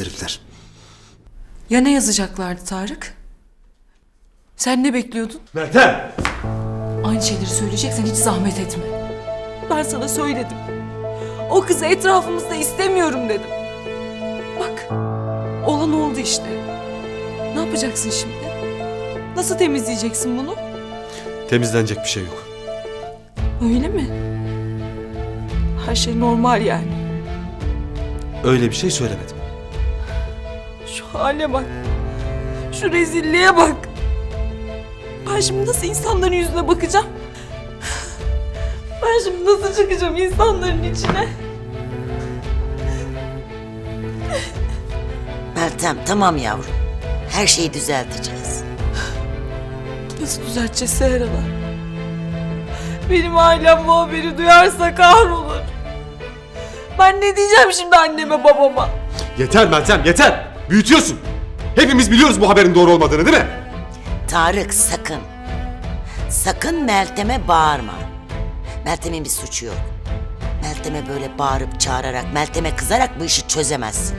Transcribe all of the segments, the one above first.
Herifler. Ya ne yazacaklardı Tarık? Sen ne bekliyordun? Meltem! Aynı şeyleri söyleyeceksen hiç zahmet etme. Ben sana söyledim. O kızı etrafımızda istemiyorum dedim. Bak, olan oldu işte. Ne yapacaksın şimdi? Nasıl temizleyeceksin bunu? Temizlenecek bir şey yok. Öyle mi? Her şey normal yani. Öyle bir şey söylemedim. Şu hale bak. Şu rezilliğe bak. Ben şimdi nasıl insanların yüzüne bakacağım? Ben şimdi nasıl çıkacağım insanların içine? Meltem tamam yavrum. Her şeyi düzelteceğiz. Nasıl düzelteceğiz Seher? Benim ailem bu haberi duyarsa kahrolur. Ben ne diyeceğim şimdi anneme babama? Yeter Meltem yeter! Büyütüyorsun! Hepimiz biliyoruz bu haberin doğru olmadığını değil mi? Tarık sakın. Sakın Meltem'e bağırma. Meltem'in bir suçu yok. Meltem'e böyle bağırıp çağırarak, Meltem'e kızarak bu işi çözemezsin.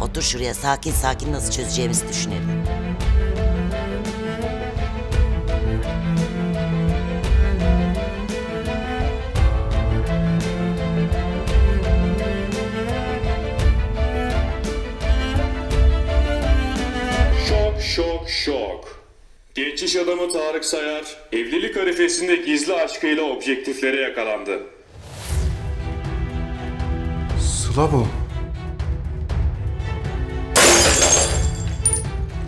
Otur şuraya sakin sakin nasıl çözeceğimizi düşünelim. Şok şok. Genç iş adamı Tarık Sayar, evlilik arifesinde gizli aşkıyla objektiflere yakalandı. Sıla bu.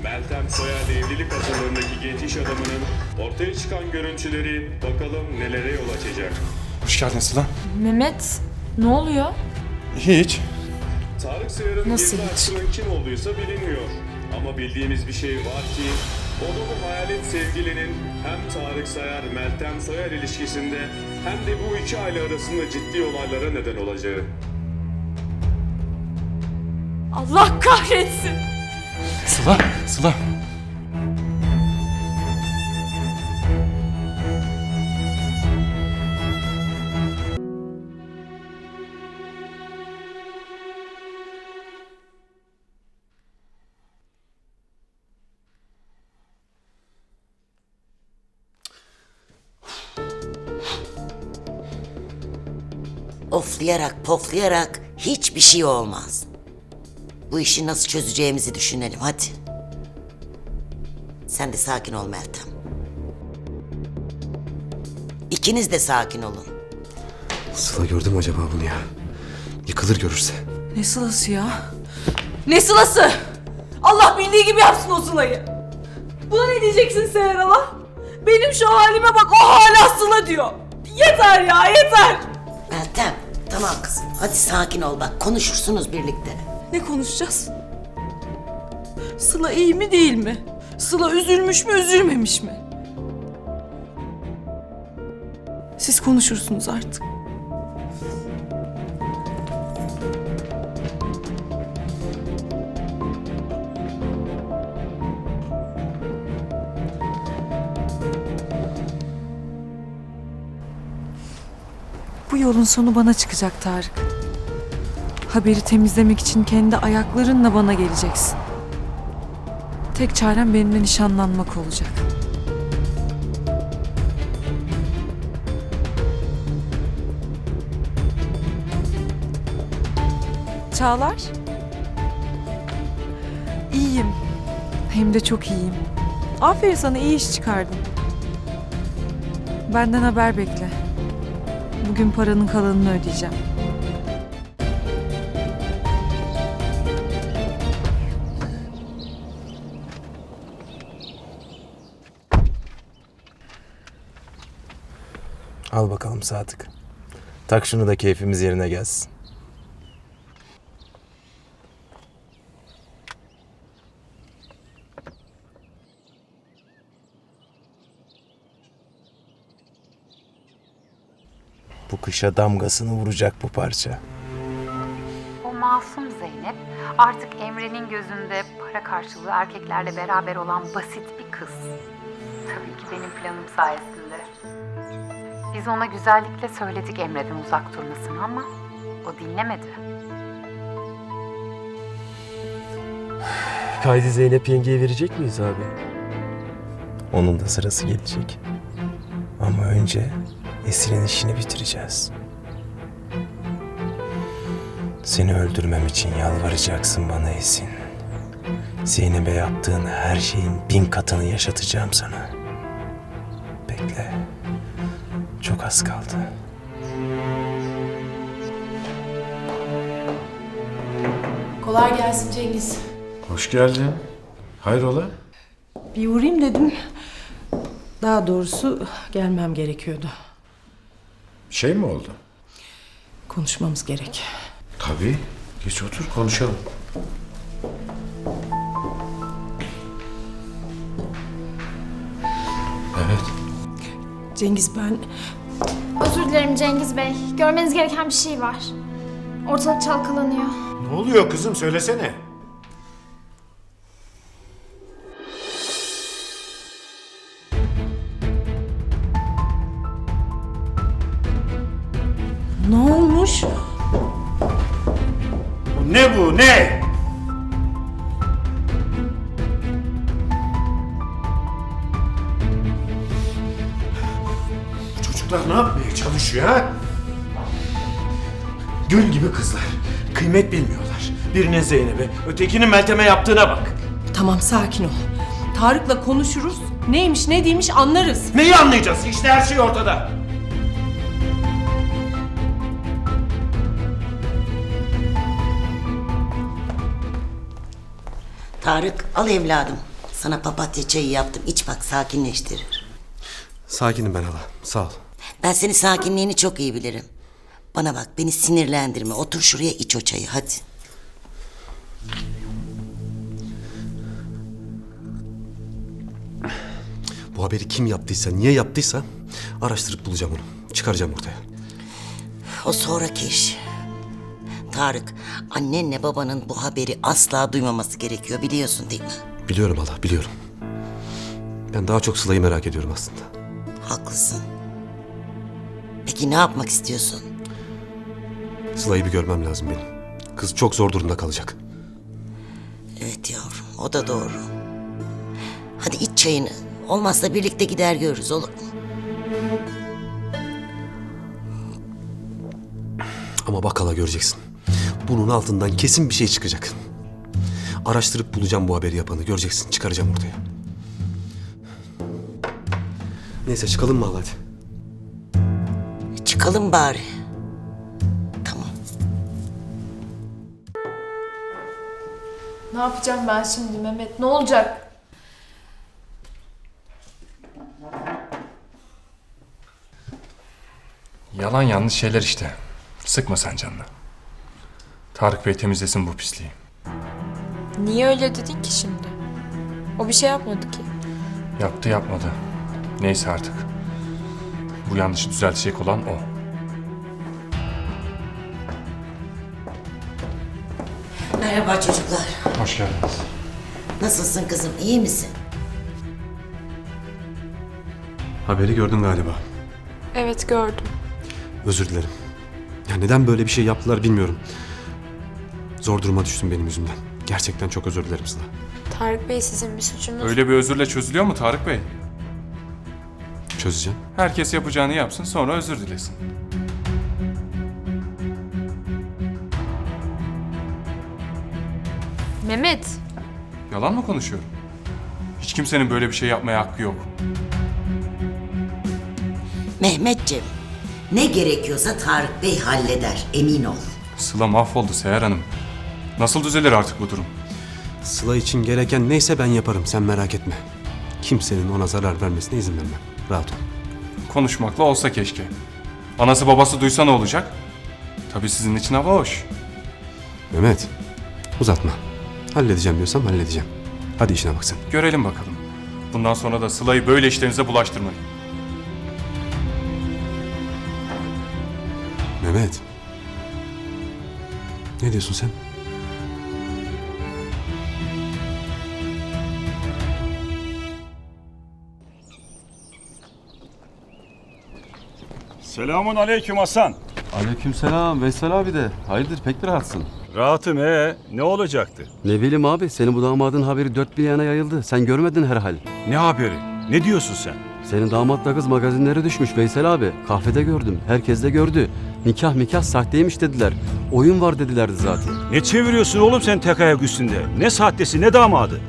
Meltem Soyer'le evlilik hazırlığındaki genç iş adamının ortaya çıkan görüntüleri bakalım nelere yol açacak. Hoş geldin Sıla. Mehmet, ne oluyor? Hiç. Tarık Sayar'ın Nasıl gizli hiç? aşkının kim olduysa bilinmiyor. Ama bildiğimiz bir şey var ki o da bu hayalet sevgilinin hem Tarık Sayar Meltem Soyer ilişkisinde hem de bu iki aile arasında ciddi olaylara neden olacağı. Allah kahretsin. Sıla, Sıla. Oflayarak poflayarak hiçbir şey olmaz. Bu işi nasıl çözeceğimizi düşünelim hadi. Sen de sakin ol Meltem. İkiniz de sakin olun. Sıla gördü mü acaba bunu ya? Yıkılır görürse. Ne sılası ya? Ne sılası? Allah bildiği gibi yapsın o sılayı. Buna ne diyeceksin Seher Ala? Benim şu halime bak o hala sıla diyor. Yeter ya yeter. Meltem tamam kızım hadi sakin ol bak konuşursunuz birlikte. Ne konuşacağız? Sıla iyi mi değil mi? Sıla üzülmüş mü üzülmemiş mi? Siz konuşursunuz artık. Yolun sonu bana çıkacak Tarık. Haberi temizlemek için kendi ayaklarınla bana geleceksin. Tek çarem benimle nişanlanmak olacak. Çağlar. İyiyim. Hem de çok iyiyim. Aferin sana iyi iş çıkardın. Benden haber bekle. Bugün paranın kalanını ödeyeceğim. Al bakalım Sadık. Tak şunu da keyfimiz yerine gelsin. Kışa damgasını vuracak bu parça. O masum Zeynep artık Emre'nin gözünde para karşılığı erkeklerle beraber olan basit bir kız. Tabii ki benim planım sayesinde. Biz ona güzellikle söyledik Emre'den uzak durmasını ama o dinlemedi. kaydı Zeynep yengeye verecek miyiz abi? Onun da sırası gelecek. Ama önce Esin'in işini bitireceğiz. Seni öldürmem için yalvaracaksın bana Esin. Zeynep'e yaptığın her şeyin bin katını yaşatacağım sana. Bekle. Çok az kaldı. Kolay gelsin Cengiz. Hoş geldin. Hayrola? Bir uğrayayım dedim. Daha doğrusu gelmem gerekiyordu. Şey mi oldu? Konuşmamız gerek. Tabii. Geç otur konuşalım. Evet. Cengiz ben Özür dilerim Cengiz Bey. Görmeniz gereken bir şey var. Ortalık çalkalanıyor. Ne oluyor kızım söylesene. Ne olmuş? Ne bu ne? Bu Çocuklar ne yapmaya çalışıyor ha? Gül gibi kızlar. Kıymet bilmiyorlar. Birinin Zeynep'e, ötekinin Meltem'e yaptığına bak. Tamam sakin ol. Tarık'la konuşuruz. Neymiş ne değilmiş anlarız. Neyi anlayacağız? İşte her şey ortada. Tarık al evladım. Sana papatya çayı yaptım. İç bak sakinleştirir. Sakinim ben hala. Sağ ol. Ben senin sakinliğini çok iyi bilirim. Bana bak beni sinirlendirme. Otur şuraya iç o çayı hadi. Bu haberi kim yaptıysa, niye yaptıysa araştırıp bulacağım onu. Çıkaracağım ortaya. O sonraki iş. Tarık, annenle babanın bu haberi asla duymaması gerekiyor biliyorsun değil mi? Biliyorum hala, biliyorum. Ben daha çok Sıla'yı merak ediyorum aslında. Haklısın. Peki ne yapmak istiyorsun? Sıla'yı bir görmem lazım benim. Kız çok zor durumda kalacak. Evet yavrum, o da doğru. Hadi iç çayını. Olmazsa birlikte gider görürüz olur mu? Ama bak hala göreceksin. Bunun altından kesin bir şey çıkacak. Araştırıp bulacağım bu haberi yapanı. Göreceksin, çıkaracağım ortaya. Neyse çıkalım mı hadi? Çıkalım bari. Tamam. Ne yapacağım ben şimdi Mehmet? Ne olacak? Yalan yanlış şeyler işte. Sıkma sen canını. Tarık Bey temizlesin bu pisliği. Niye öyle dedin ki şimdi? O bir şey yapmadı ki. Yaptı yapmadı. Neyse artık. Bu yanlışı düzeltecek olan o. Merhaba çocuklar. Hoş geldiniz. Nasılsın kızım, iyi misin? Haberi gördün galiba. Evet gördüm. Özür dilerim. Ya neden böyle bir şey yaptılar bilmiyorum. Zor duruma düştüm benim yüzümden. Gerçekten çok özür dilerim Sıla. Tarık Bey sizin bir suçunuz. Öyle bir özürle çözülüyor mu Tarık Bey? Çözeceğim. Herkes yapacağını yapsın sonra özür dilesin. Mehmet. Yalan mı konuşuyorum? Hiç kimsenin böyle bir şey yapmaya hakkı yok. Mehmetciğim, ne gerekiyorsa Tarık Bey halleder, emin ol. Sıla mahvoldu Seher Hanım. Nasıl düzelir artık bu durum? Sıla için gereken neyse ben yaparım. Sen merak etme. Kimsenin ona zarar vermesine izin vermem. Rahat ol. Konuşmakla olsa keşke. Anası babası duysa ne olacak? Tabii sizin için hava hoş. Mehmet, uzatma. Halledeceğim diyorsam halledeceğim. Hadi işine bak sen. Görelim bakalım. Bundan sonra da Sıla'yı böyle işlerinize bulaştırmayın. Mehmet. Ne diyorsun sen? Selamun aleyküm Hasan. Aleykümselam Veysel abi de. Hayırdır pek rahatsın. Rahatım ee. Ne olacaktı? Ne bileyim abi senin bu damadın haberi dört bir yana yayıldı. Sen görmedin herhal. Ne haberi? Ne diyorsun sen? Senin damatla kız magazinlere düşmüş Veysel abi. Kahvede gördüm. Herkes de gördü. Nikah mikah sahteymiş dediler. Oyun var dedilerdi zaten. Ne çeviriyorsun oğlum sen tek ayak üstünde? Ne sahtesi ne damadı?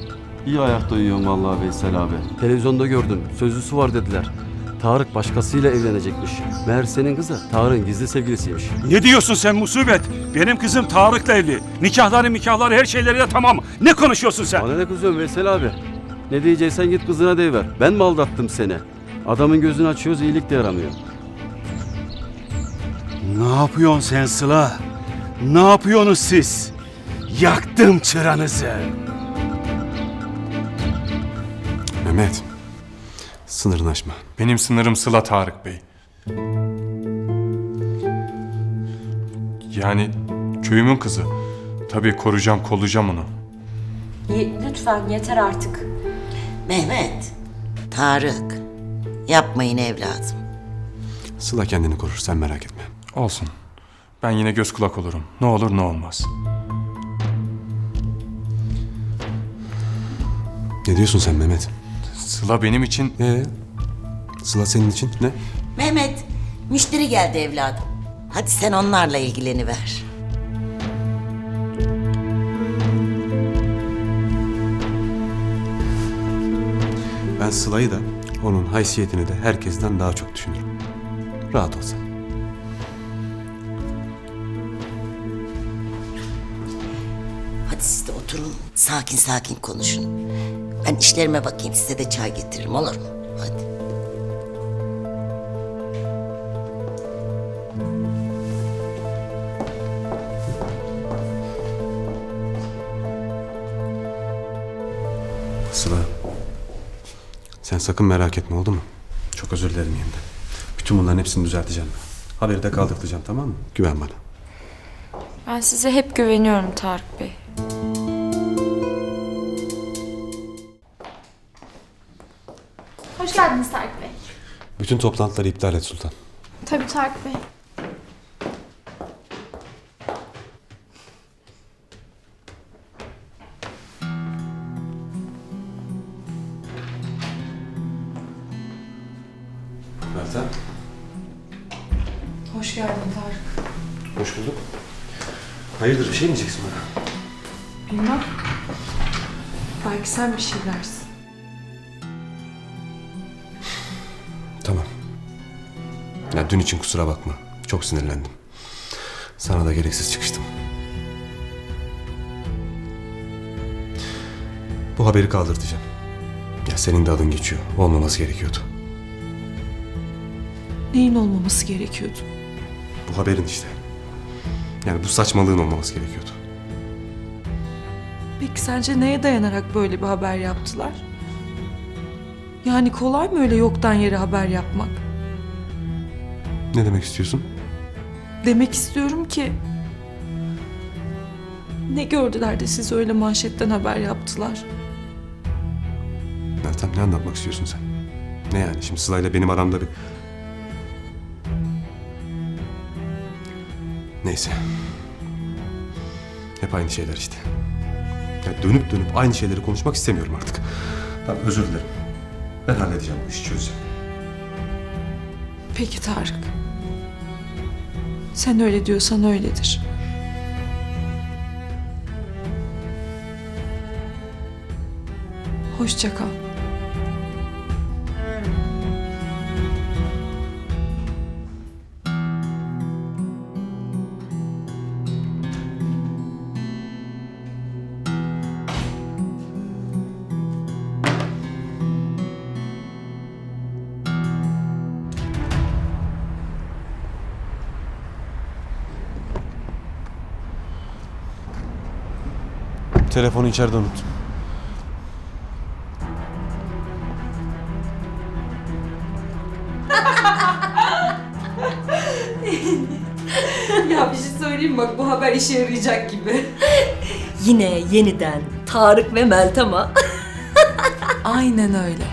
İyi ayakta uyuyorum vallahi Veysel abi. Televizyonda gördüm. Sözlüsü var dediler. Tarık başkasıyla evlenecekmiş. Meğer senin kızı Tarık'ın gizli sevgilisiymiş. Ne diyorsun sen musibet? Benim kızım Tarık'la evli. Nikahları nikahları her şeyleri de tamam. Ne konuşuyorsun sen? Bana ne kızıyorsun Veysel abi? Ne diyeceksen git kızına deyiver. Ben mi aldattım seni? Adamın gözünü açıyoruz iyilik de yaramıyor. Ne yapıyorsun sen Sıla? Ne yapıyorsunuz siz? Yaktım çıranızı. Mehmet. Sınırını aşma. Benim sınırım Sıla Tarık Bey. Yani köyümün kızı. Tabii koruyacağım, kollayacağım onu. lütfen yeter artık. Mehmet, Tarık, yapmayın evladım. Sıla kendini korur sen merak etme. Olsun. Ben yine göz kulak olurum. Ne olur ne olmaz. Ne diyorsun sen Mehmet? Sıla benim için Ee, Sıla senin için ne? Mehmet, müşteri geldi evladım. Hadi sen onlarla ilgileniver. Ben Sıla'yı da onun haysiyetini de herkesten daha çok düşünürüm. Rahat ol sen. Hadi siz de oturun, sakin sakin konuşun. Ben işlerime bakayım, size de çay getiririm olur mu? Hadi. Sen sakın merak etme oldu mu? Çok özür dilerim yeniden. Bütün bunların hepsini düzelteceğim. Haberi de kaldırtacağım tamam mı? Güven bana. Ben size hep güveniyorum Tarık Bey. Hoş geldiniz Tarık Bey. Bütün toplantıları iptal et Sultan. Tabii Tarık Bey. Bir şey mi diyeceksin bana? Bilmem. Belki sen bir şey dersin. Tamam. Ya dün için kusura bakma. Çok sinirlendim. Sana da gereksiz çıkıştım. Bu haberi kaldırtacağım. Ya senin de adın geçiyor. Olmaması gerekiyordu. Neyin olmaması gerekiyordu? Bu haberin işte. Yani bu saçmalığın olmaması gerekiyordu. Peki sence neye dayanarak böyle bir haber yaptılar? Yani kolay mı öyle yoktan yere haber yapmak? Ne demek istiyorsun? Demek istiyorum ki... Ne gördüler de siz öyle manşetten haber yaptılar? Meltem ne anlatmak istiyorsun sen? Ne yani şimdi Sıla'yla benim aramda bir... Neyse. Hep aynı şeyler işte. Ya dönüp dönüp aynı şeyleri konuşmak istemiyorum artık. Tamam özür dilerim. Ben halledeceğim bu işi çözeceğim. Peki Tarık. Sen öyle diyorsan öyledir. Hoşça kal. Telefonu içeride unuttum. ya bir şey söyleyeyim bak bu haber işe yarayacak gibi. Yine yeniden Tarık ve Meltem ha. Aynen öyle.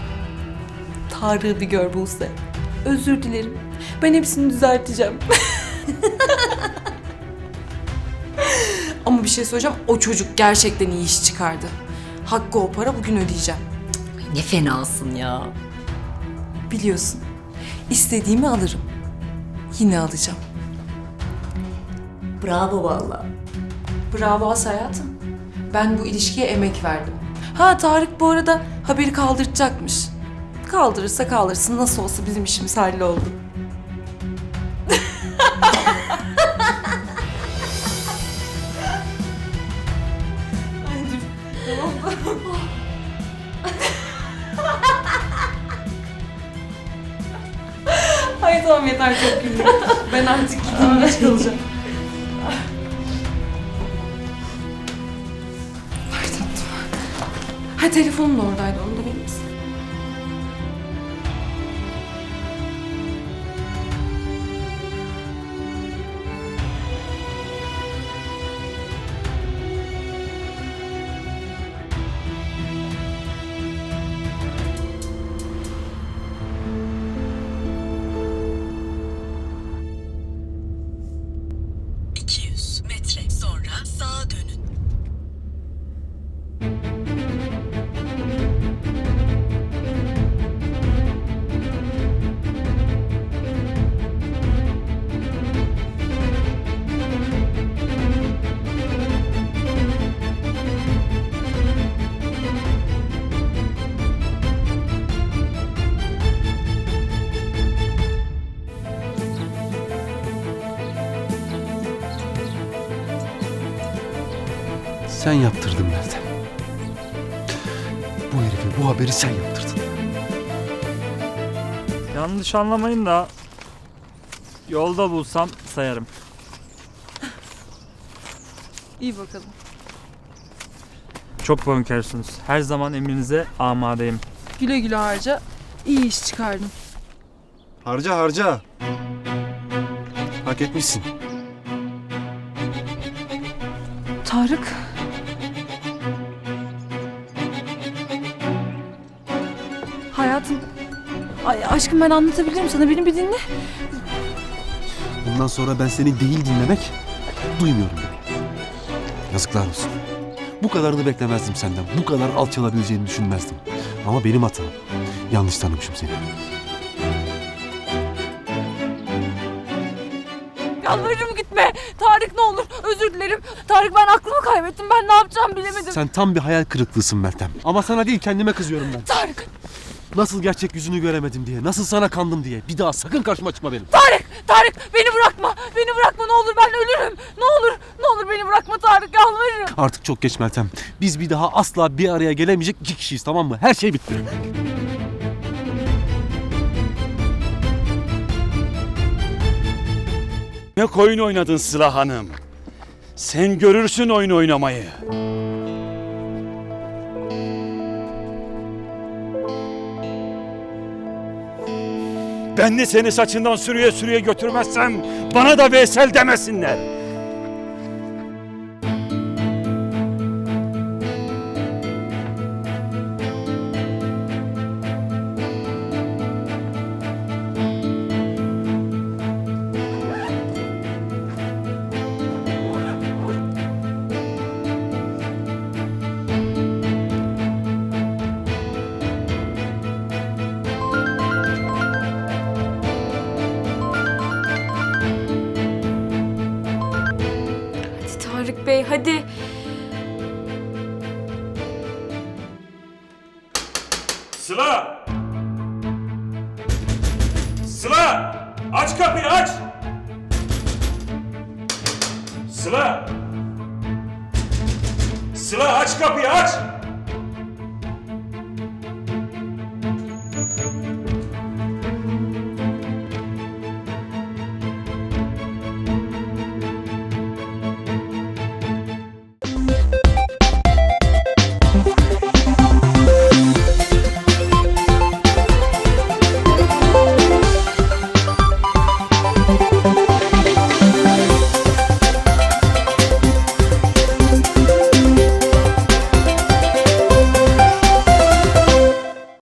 Tarık'ı bir gör Buse. Özür dilerim. Ben hepsini düzelteceğim. Şey söyleyeceğim. O çocuk gerçekten iyi iş çıkardı. Hakkı o para bugün ödeyeceğim. Ne fenasın ya. Biliyorsun. İstediğimi alırım. Yine alacağım. Bravo valla. Bravo As hayatım. Ben bu ilişkiye emek verdim. Ha Tarık bu arada haberi kaldıracakmış. Kaldırırsa kaldırsın. Nasıl olsa bizim işimiz halloldu. Yeter çok güldüm. Ben artık gideyim geç kalacağım. Ay tatlım. Ha telefonum da oradaydı onu da Sen yaptırdın Meltem. Bu herife bu haberi sen yaptırdın. Yanlış anlamayın da yolda bulsam sayarım. İyi bakalım. Çok bonkörsünüz. Her zaman emrinize amadeyim. Güle güle harca. İyi iş çıkardın. Harca harca. Hak etmişsin. Tarık. Hayatım. Ay aşkım ben anlatabilirim sana. Beni bir dinle. Bundan sonra ben seni değil dinlemek duymuyorum. bile. Yazıklar olsun. Bu kadarını beklemezdim senden. Bu kadar alçalabileceğini düşünmezdim. Ama benim hatam. Yanlış tanımışım seni. Yalvarırım gitme. Tarık ne olur. Özür dilerim. Tarık ben aklımı kaybettim. Ben ne yapacağımı bilemedim. Sen tam bir hayal kırıklığısın Meltem. Ama sana değil kendime kızıyorum ben. Tarık. Nasıl gerçek yüzünü göremedim diye, nasıl sana kandım diye. Bir daha sakın karşıma çıkma benim. Tarık. Tarık beni bırakma. Beni bırakma ne olur ben ölürüm. Ne olur. Ne olur beni bırakma Tarık. Yalvarırım. Artık çok geç Meltem. Biz bir daha asla bir araya gelemeyecek iki kişiyiz tamam mı? Her şey bitti. Ne koyun oynadın Sıla Hanım. Sen görürsün oyun oynamayı. Ben de seni saçından sürüye sürüye götürmezsem bana da Veysel demesinler. Sıla! Sıla aç kapıyı aç!